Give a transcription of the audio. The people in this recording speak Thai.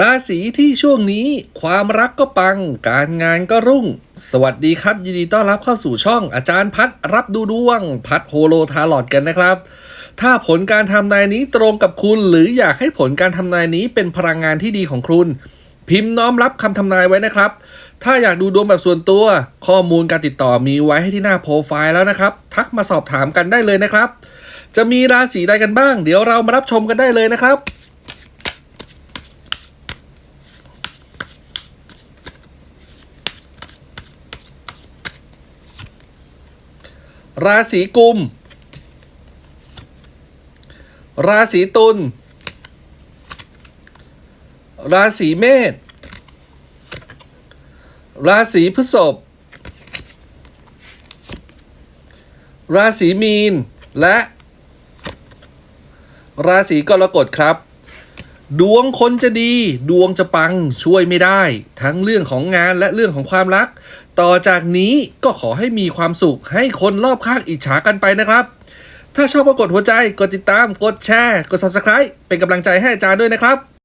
ราศีที่ช่วงนี้ความรักก็ปัง การงานก็รุ่ง สวัสดีครับ ยินดีต้อนรับเข้าสู่ช่องอาจารย์พัดรับดูดวง พัดโฮโลทาลอดกันนะครับ ถ้าผลการทำนายนี้ตรงกับคุณ หรืออยากให้ผลการทำนายนี้เป็นพลังงานที่ดีของคุณ พิมพ์น้อมรับคำทำนายไว้นะครับ ถ้าอยากดูดวงแบบส่วนตัว ข้อมูลการติดต่อมีไว้ให้ที่หน้าโปรไฟล์แล้วนะครับ ทักมาสอบถามกันได้เลยนะครับ จะมีราศีใดกันบ้าง เดี๋ยวเรามารับชมกันได้เลยนะครับ ราศีกุม ราศีตุล ราศีเมษ ราศีพฤษภ ราศีมีน และ ราศีกรกฎครับ ดวงคนจะดี ดวงจะปังช่วยไม่ได้ ทั้งเรื่องของงานและเรื่องของความรัก ต่อจากนี้ก็ขอให้มีความสุขให้คนรอบข้างอิจฉากันไปนะครับ ถ้าชอบก็กดหัวใจ กดติดตาม กดแชร์ กด subscribe เป็นกำลังใจให้อาจารย์ด้วยนะครับ